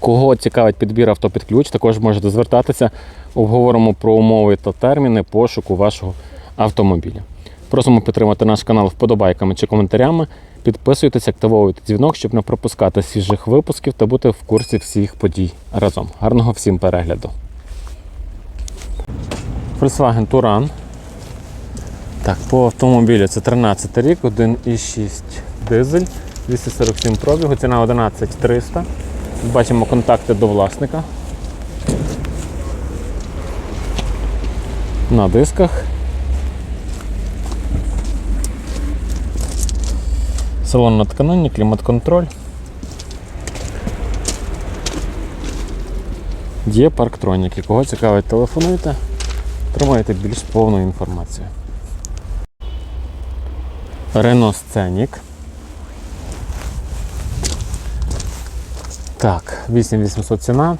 Кого цікавить підбір авто під ключ, також можете звертатися. Обговоримо про умови та терміни пошуку вашого автомобіля. Просимо підтримати наш канал вподобайками чи коментарями. Підписуйтесь, активовуйте дзвінок, щоб не пропускати свіжих випусків та бути в курсі всіх подій разом. Гарного всім перегляду. Volkswagen Touran. Так, по автомобілю це 13 рік, 1,6 дизель, 247 пробігу, ціна 11300. Бачимо контакти до власника. На дисках. Салон на тканині, клімат-контроль. Є парктроніки. Кого цікавить, телефонуйте, тримайте більш повну інформацію. Renault Scenic. Так, 8800 ціна,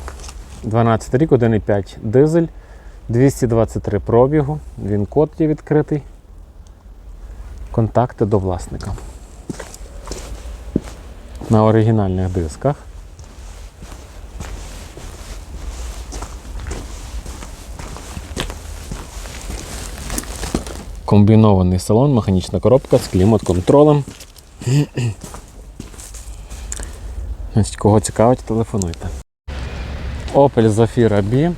12 рік, 1,5 дизель, 223 пробігу, він код є відкритий. Контакти до власника. На оригінальних дисках. Комбінований салон, механічна коробка з клімат-контролем. Кого цікавить, телефонуйте. Opel Zafira B.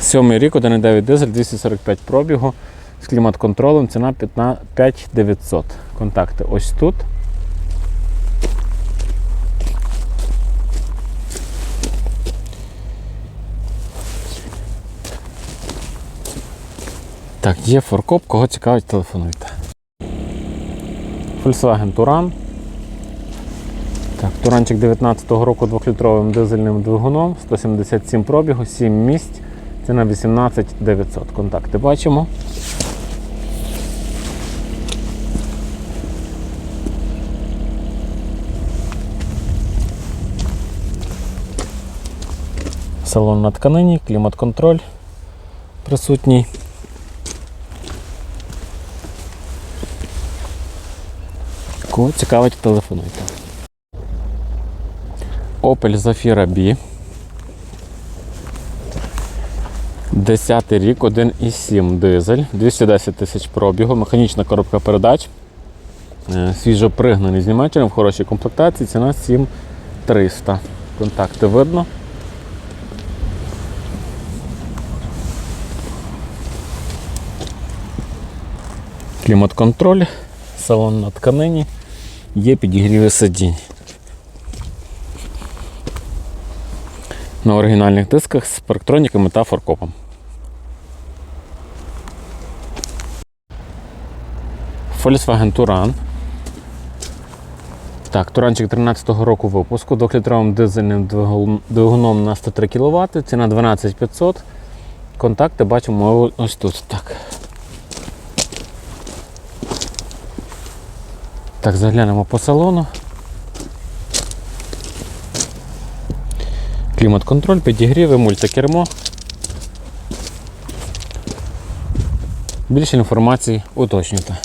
Сьомий рік, 1,9 дизель, 245 пробігу. З клімат-контролем ціна 5900. Контакти ось тут. Так, є форкоп, кого цікавить, телефонуйте. Volkswagen Touran. Так, Туранчик 19-го року 2-літровим дизельним двигуном, 177 пробігу, 7 місць, ціна 18 900. Контакти бачимо. Салон на тканині, клімат-контроль присутній. Кого цікавить, телефонуйте. Opel Zafira B. 10 рік, 1,7 дизель, 210 тисяч пробігу, механічна коробка передач. Е, Свіжо пригнаний з Німеччини в хорошій комплектації, ціна 7300. Контакти видно. Клімат-контроль, салон на тканині, є підігріви сидінь. На оригінальних дисках з парктроніками та форкопом. Volkswagen Touran. Так, Туранчик 13-го року випуску, 2-літровим дизельним двигуном на 103 кВт, ціна 12500. Контакти бачимо ось тут. Так. Так, заглянемо по салону. Клімат-контроль, підігріви, мультикермо. Більше інформації уточнюйте.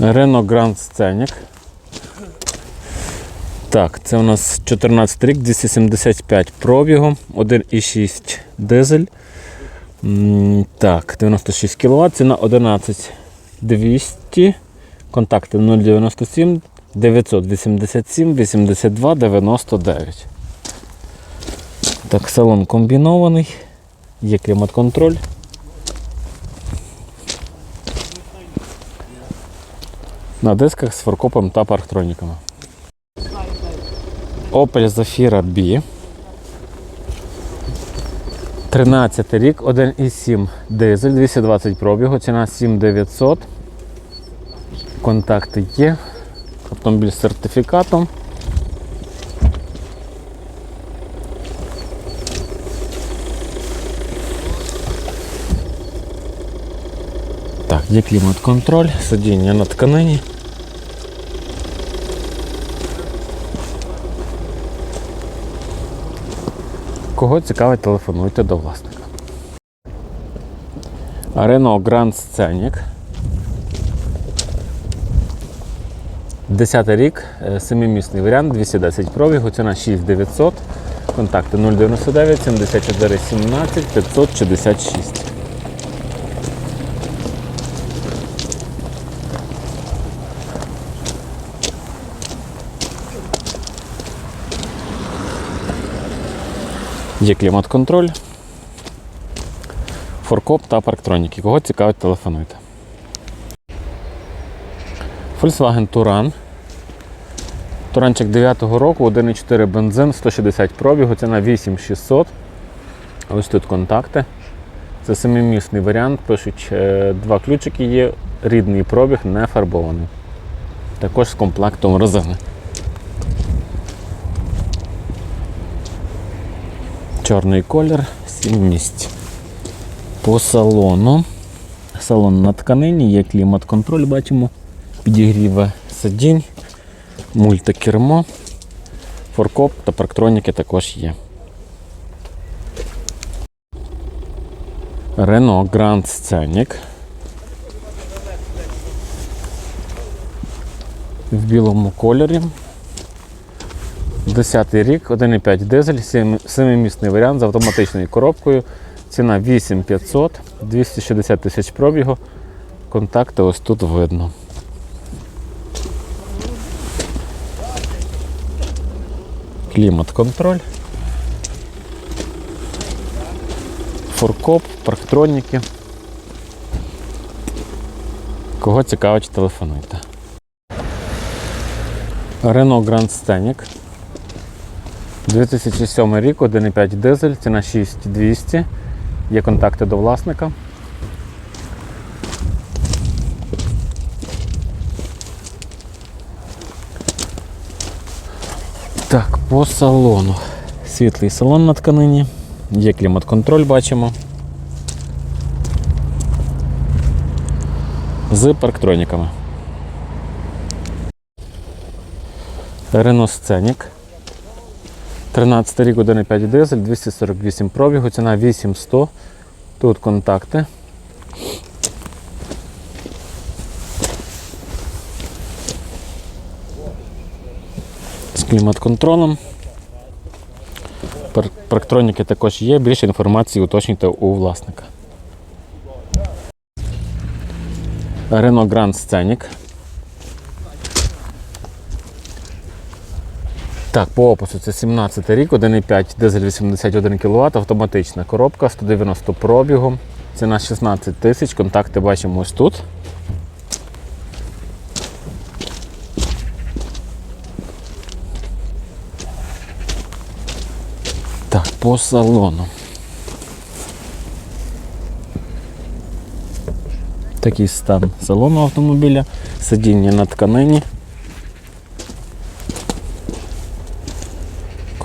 Renault Grand Scenic. Так, це у нас 14 рік, 275 пробігу, 1,6 дизель. Так, 96 кВт, ціна 11 200. Контакти 097 987 82 99. Так, салон комбінований, є клімат-контроль. На дисках з форкопом та парктроніками. Opel Zafira B. 13 рік, 1,7 дизель, 220 пробігу, ціна 7900. Контакти є. Автомобіль з сертифікатом. Є клімат-контроль, сидіння на тканині. Кого цікавить, телефонуйте до власника. Renault Grand Scenic. 10 рік, е, семимісний варіант, 210 пробігу, ціна 6900, контакти 099 74 17 566. Є клімат-контроль, форкоп та парктроніки. Кого цікавить, телефонуйте. Volkswagen Touran. Туранчик 9-го року, 1,4 бензин, 160 пробігу, ціна 8600. Ось тут контакти. Це семимісний варіант. Пишуть, е, два ключики є, рідний пробіг, не фарбований. Також з комплектом резини. Чорний колір, 7 місць. По салону. Салон на тканині, є клімат-контроль, бачимо, підігріве сидінь, мультикермо, форкоп та парктроніки також є. Renault Grand Scenic. В білому кольорі. 10 рік, 1,5 дизель, 7-місний варіант з автоматичною коробкою. Ціна 8500, 260 тисяч пробігу. Контакти ось тут видно. Клімат-контроль. Форкоп, парктроніки. Кого цікавить, телефонуйте. Renault Grand Scenic. 2007 рік, 1,5 дизель, ціна 6200. Є контакти до власника. Так, по салону. Світлий салон на тканині. Є клімат-контроль, бачимо. З парктроніками. Renault Scenic. 13 рік 1,5 дизель, 248 пробігу, ціна 8100. Тут контакти. З клімат-контролем. Парктроніки також є. Більше інформації уточнюйте у власника. Renault Grand Scenic. Так, по опису це 17 рік, 1,5 дизель 81 кВт, автоматична коробка, 190 пробігу. Ціна 16 тисяч, контакти бачимо ось тут. Так, по салону. Такий стан салону автомобіля, сидіння на тканині.